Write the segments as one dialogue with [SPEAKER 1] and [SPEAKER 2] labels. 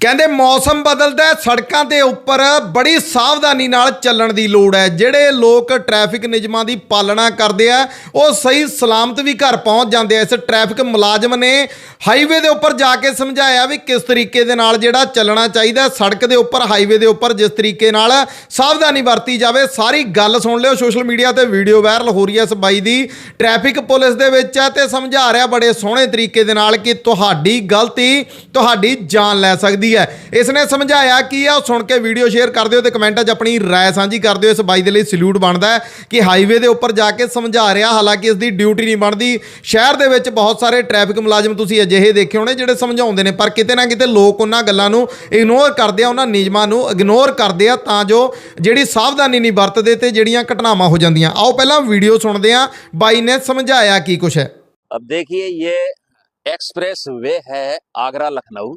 [SPEAKER 1] ਕਹਿੰਦੇ ਮੌਸਮ ਬਦਲਦਾ ਸੜਕਾਂ ਦੇ ਉੱਪਰ ਬੜੀ ਸਾਵਧਾਨੀ ਨਾਲ ਚੱਲਣ ਦੀ ਲੋੜ ਹੈ। ਜਿਹੜੇ ਲੋਕ ਟ੍ਰੈਫਿਕ ਨਿਯਮਾਂ ਦੀ ਪਾਲਣਾ ਕਰਦੇ ਆ, ਉਹ ਸਹੀ ਸਲਾਮਤ ਵੀ ਘਰ ਪਹੁੰਚ ਜਾਂਦੇ ਆ। ਇਸ ਟ੍ਰੈਫਿਕ ਮੁਲਾਜ਼ਮ ਨੇ ਹਾਈਵੇ ਦੇ ਉੱਪਰ ਜਾ ਕੇ ਸਮਝਾਇਆ ਵੀ ਕਿਸ ਤਰੀਕੇ ਦੇ ਨਾਲ ਜਿਹੜਾ ਚੱਲਣਾ ਚਾਹੀਦਾ ਸੜਕ ਦੇ ਉੱਪਰ, ਹਾਈਵੇ ਦੇ ਉੱਪਰ, ਜਿਸ ਤਰੀਕੇ ਨਾਲ ਸਾਵਧਾਨੀ ਵਰਤੀ ਜਾਵੇ। ਸਾਰੀ ਗੱਲ ਸੁਣ ਲਿਓ, ਸੋਸ਼ਲ ਮੀਡੀਆ ਤੇ ਵੀਡੀਓ ਵਾਇਰਲ ਹੋ ਰਹੀ ਹੈ ਇਸ ਬਾਈ ਦੀ। ਟ੍ਰੈਫਿਕ ਪੁਲਿਸ ਦੇ ਵਿੱਚ ਹੈ ਤੇ ਸਮਝਾ ਰਿਹਾ ਬੜੇ ਸੋਹਣੇ ਤਰੀਕੇ ਦੇ ਨਾਲ ਕਿ ਤੁਹਾਡੀ ਗਲਤੀ, ਤੁਹਾਡੀ ਜਾਨ ਲੈ ਸਕਦੀ ਹੈ ਇਸ ਨੇ ਸਮਝਾਇਆ ਕੀ ਆ ਉਹ ਸੁਣ ਕੇ ਵੀਡੀਓ ਸ਼ੇਅਰ ਕਰ ਦਿਓ ਤੇ ਕਮੈਂਟਾਂ 'ਚ ਆਪਣੀ ਰਾਏ ਸਾਂਝੀ ਕਰ ਦਿਓ ਇਸ ਬਾਈ ਦੇ ਲਈ ਸਲੂਟ ਬਣਦਾ ਹੈ ਕਿ ਹਾਈਵੇ ਦੇ ਉੱਪਰ ਜਾ ਕੇ ਸਮਝਾ ਰਿਹਾ ਹਾਲਾਂਕਿ ਇਸ ਦੀ ਡਿਊਟੀ ਨਹੀਂ ਬਣਦੀ ਸ਼ਹਿਰ ਦੇ ਵਿੱਚ ਬਹੁਤ ਸਾਰੇ ਟ੍ਰੈਫਿਕ ਮੁਲਾਜ਼ਮ ਤੁਸੀਂ ਅਜਿਹੇ ਦੇਖੇ ਹੋਣੇ ਜਿਹੜੇ ਸਮਝਾਉਂਦੇ ਨੇ ਪਰ ਕਿਤੇ ਨਾ ਕਿਤੇ ਲੋਕ ਉਹਨਾਂ ਗੱਲਾਂ ਨੂੰ ਇਗਨੋਰ ਕਰਦੇ ਆ ਉਹਨਾਂ ਨਿਯਮਾਂ ਨੂੰ ਇਗਨੋਰ ਕਰਦੇ ਆ ਤਾਂ ਜੋ ਜਿਹੜੀ ਸਾਵਧਾਨੀ ਨਹੀਂ ਵਰਤਦੇ ਤੇ ਜਿਹੜੀਆਂ ਘਟਨਾਵਾਂ ਹੋ ਜਾਂਦੀਆਂ ਆਓ ਪਹਿਲਾਂ ਵੀਡੀਓ ਸੁਣਦੇ ਆ ਬਾਈ ਨੇ ਸਮਝਾਇਆ ਕੀ ਕੁਛ ਹੈ
[SPEAKER 2] अब देखिए ये एक्सप्रेस वे है आगरा लखनऊ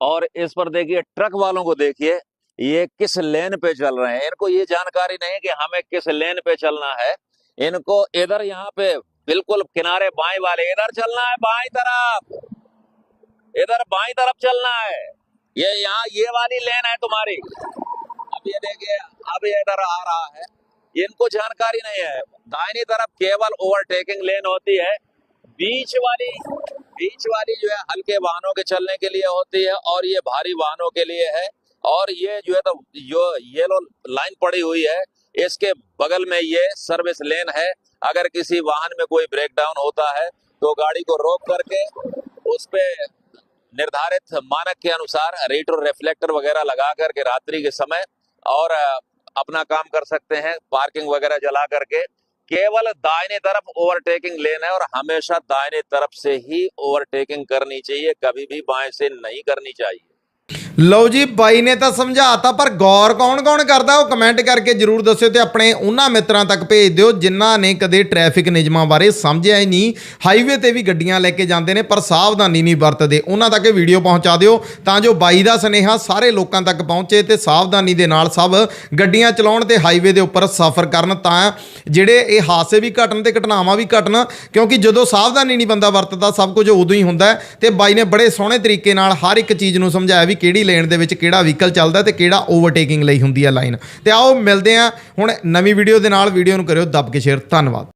[SPEAKER 2] और इस पर देखिए, ट्रक वालों को देखिए, ये किस लेन पे चल रहे हैं? इनको ये जानकारी नहीं कि हमें किस लेन पे चलना है। इनको इधर यहाँ पे बिल्कुल किनारे बाएँ वाले, इधर चलना है बाएँ तरफ़। इधर बाई तरफ़ चलना है। ये यहाँ, ये वाली लेन है तुम्हारी। अब ये देखिए, अब ये इधर आ रहा है। इनको जानकारी नहीं है। दाहिनी तरफ़ केवल ओवरटेकिंग लेन होती है। बीच वाली बीच वाली जो है हल्के वाहनों के चलने के लिए होती है और ये भारी वाहनों के लिए है। और ये जो है तो जो येलो लाइन पड़ी हुई है। इसके बगल में ये सर्विस लेन है। अगर किसी वाहन में कोई ब्रेकडाउन होता है तो गाड़ी को रोक करके उस पे निर्धारित मानक के अनुसार रेटर रिफ्लेक्टर वगैरह लगा करके रात्रि के समय और अपना काम कर सकते हैं, पार्किंग वगैरह जला करके। केवल दाहिने तरफ ओवरटेकिंग लेन है और हमेशा दाहिने तरफ से ही ओवरटेकिंग करनी चाहिए कभी भी बाएं से नहीं करनी चाहिए
[SPEAKER 1] ਲਓ ਜੀ, ਬਾਈ ਨੇ ਤਾਂ ਸਮਝਾਤਾ, ਪਰ ਗੌਰ ਕੌਣ-ਕੌਣ ਕਰਦਾ, ਉਹ ਕਮੈਂਟ ਕਰਕੇ ਜਰੂਰ ਦੱਸਿਓ ਤੇ ਆਪਣੇ ਉਹਨਾਂ ਮਿੱਤਰਾਂ ਤੱਕ ਭੇਜ ਦਿਓ, ਜਿਨ੍ਹਾਂ ਨੇ ਕਦੇ ਟ੍ਰੈਫਿਕ ਨਿਯਮਾਂ ਬਾਰੇ ਸਮਝਿਆ ਹੀ ਨਹੀਂ। ਹਾਈਵੇ ਤੇ ਵੀ ਗੱਡੀਆਂ ਲੈ ਕੇ ਜਾਂਦੇ ਨੇ, ਪਰ ਸਾਵਧਾਨੀ ਨਹੀਂ ਵਰਤਦੇ। ਉਹਨਾਂ ਤੱਕ ਇਹ ਵੀਡੀਓ ਪਹੁੰਚਾ ਦਿਓ, ਤਾਂ ਜੋ ਬਾਈ ਦਾ ਸੁਨੇਹਾ ਸਾਰੇ ਲੋਕਾਂ ਤੱਕ ਪਹੁੰਚੇ ਤੇ ਸਾਵਧਾਨੀ ਦੇ ਨਾਲ ਸਭ ਗੱਡੀਆਂ ਚਲਾਉਣ ਤੇ ਹਾਈਵੇ ਦੇ ਉੱਪਰ ਸਫ਼ਰ ਕਰਨ, ਤਾਂ ਜਿਹੜੇ ਇਹ ਹਾਦਸੇ ਵੀ ਘਟਣ ਤੇ ਘਟਨਾਵਾਂ ਵੀ ਘਟਣ, ਕਿਉਂਕਿ ਜਦੋਂ ਸਾਵਧਾਨੀ ਨਹੀਂ ਬੰਦਾ ਵਰਤਦਾ, ਸਭ ਕੁਝ ਉਦੋਂ ਹੀ ਹੁੰਦਾ ਹੈ। ਤੇ ਬਾਈ ਨੇ ਬੜੇ ਸੋਹਣੇ ਤਰੀਕੇ ਨਾਲ ਹਰ ਇੱਕ ਚੀਜ਼ ਨੂੰ ਸਮਝਾਇਆ ਵੀ ਕਿਹੜੀ ਲੇਨ ਦੇ ਵਿੱਚ ਕਿਹੜਾ ਵਹੀਕਲ ਚੱਲਦਾ ਤੇ ਕਿਹੜਾ ਓਵਰਟੇਕਿੰਗ ਲਈ ਹੁੰਦੀ ਹੈ ਲਾਈਨ ਤੇ ਆਓ ਮਿਲਦੇ ਹਾਂ ਹੁਣ ਨਵੀਂ ਵੀਡੀਓ ਦੇ ਨਾਲ। ਵੀਡੀਓ ਨੂੰ ਕਰਿਓ, ਦੱਬ ਕੇ ਸ਼ੇਅਰ ਧੰਨਵਾਦ।